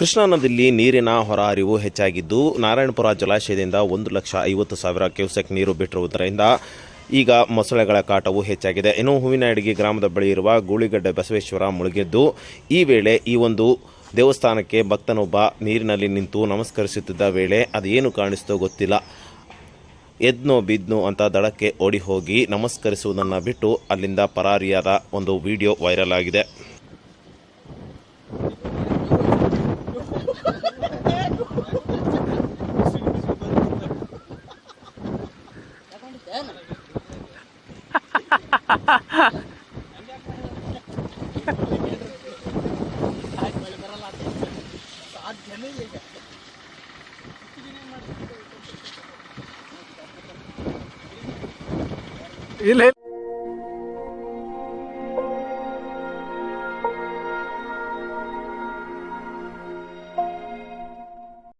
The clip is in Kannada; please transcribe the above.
ಕೃಷ್ಣಾ ನದಿಯಲ್ಲಿ ನೀರಿನ ಹೊರಹರಿವು ಹೆಚ್ಚಾಗಿದ್ದು ನಾರಾಯಣಪುರ ಜಲಾಶಯದಿಂದ ಒಂದು ಲಕ್ಷ ಐವತ್ತು ಸಾವಿರ ಕ್ಯೂಸೆಕ್ ನೀರು ಬಿಟ್ಟಿರುವುದರಿಂದ ಈಗ ಮೊಸಳೆಗಳ ಕಾಟವು ಹೆಚ್ಚಾಗಿದೆ. ಇನ್ನು ಹೂವಿನಡಗಿ ಗ್ರಾಮದ ಬಳಿ ಇರುವ ಗೂಳಿಗಡ್ಡೆ ಬಸವೇಶ್ವರ ಮುಳುಗಿದ್ದು, ಈ ವೇಳೆ ಈ ಒಂದು ದೇವಸ್ಥಾನಕ್ಕೆ ಭಕ್ತನೊಬ್ಬ ನೀರಿನಲ್ಲಿ ನಿಂತು ನಮಸ್ಕರಿಸುತ್ತಿದ್ದ ವೇಳೆ ಅದೇನು ಕಾಣಿಸ್ತೋ ಗೊತ್ತಿಲ್ಲ. ಎದ್ನೋ ಬಿದ್ನೋ ಅಂತ ದಡಕ್ಕೆ ಓಡಿ ಹೋಗಿ ನಮಸ್ಕರಿಸುವುದನ್ನು ಬಿಟ್ಟು ಅಲ್ಲಿಂದ ಪರಾರಿಯಾದ ಒಂದು ವಿಡಿಯೋ ವೈರಲ್ ಆಗಿದೆ. ಇಲ್ಲ